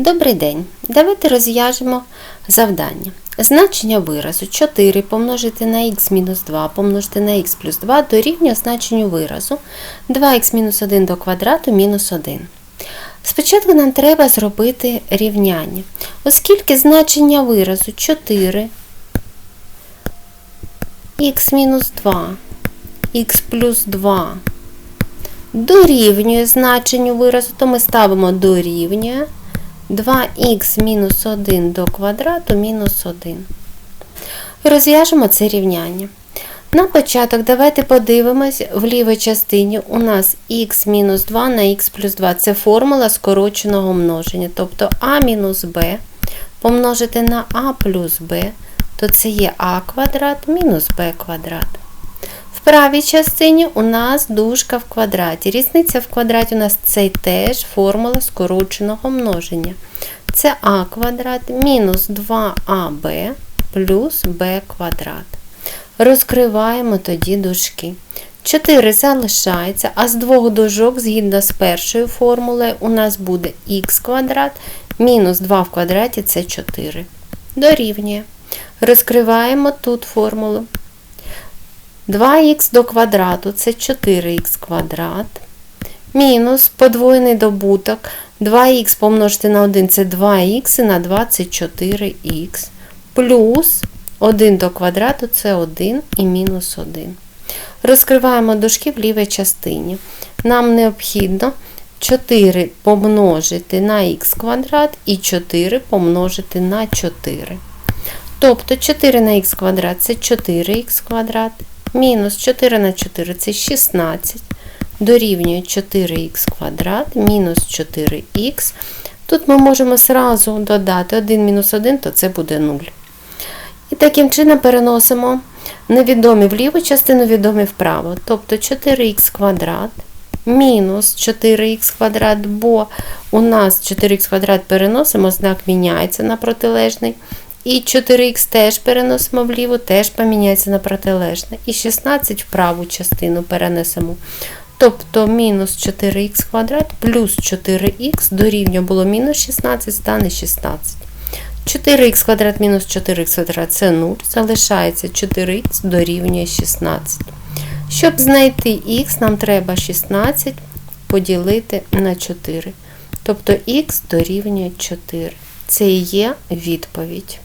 Добрий день. Давайте розв'яжемо завдання. Значення виразу 4 помножити на х мінус 2 помножити на х плюс 2 дорівнює значенню виразу 2х мінус 1 до квадрату мінус 1. Спочатку нам треба зробити рівняння. Оскільки значення виразу 4 х мінус 2 х плюс 2 дорівнює значенню виразу, то ми ставимо дорівнює 2х мінус 1 до квадрату мінус 1. Розв'яжемо це рівняння. На початок давайте подивимось, в лівій частині у нас х мінус 2 на х плюс 2. Це формула скороченого множення. Тобто а мінус b помножити на а плюс b, то це є а квадрат мінус b квадрат. В правій частині у нас дужка в квадраті. Різниця в квадраті у нас це теж формула скороченого множення. Це а квадрат мінус 2аб плюс b квадрат. Розкриваємо тоді дужки. 4 залишається, а з двох дужок, згідно з першою формулою, у нас буде х квадрат мінус 2 в квадраті це 4. Дорівнює. Розкриваємо тут формулу. 2х до квадрату це 4х квадрат. Мінус подвоєний добуток. 2х помножити на 1 це 2х і на 2 це 4х. Плюс 1 до квадрату це 1 і мінус 1. Розкриваємо дужки в лівій частині. Нам необхідно 4 помножити на х квадрат і 4 помножити на 4. Тобто 4 на х квадрат це 4х квадрат. Мінус 4 на 4 це 16. Дорівнює 4х квадрат, мінус 4х. Тут ми можемо зразу додати 1 мінус 1, то це буде 0. І таким чином переносимо невідомі в ліву частину, відомі вправо. Тобто 4х квадрат мінус 4х квадрат, бо у нас 4х квадрат переносимо, знак міняється на протилежний. І 4х теж переносимо вліво, теж поміняється на протилежне. І 16 в праву частину перенесемо. Тобто мінус 4х квадрат плюс 4х дорівнює було мінус 16, стане 16. 4х квадрат мінус 4х квадрат це 0. Залишається 4х дорівнює 16. Щоб знайти х, нам треба 16 поділити на 4. Тобто х дорівнює 4. Це і є відповідь.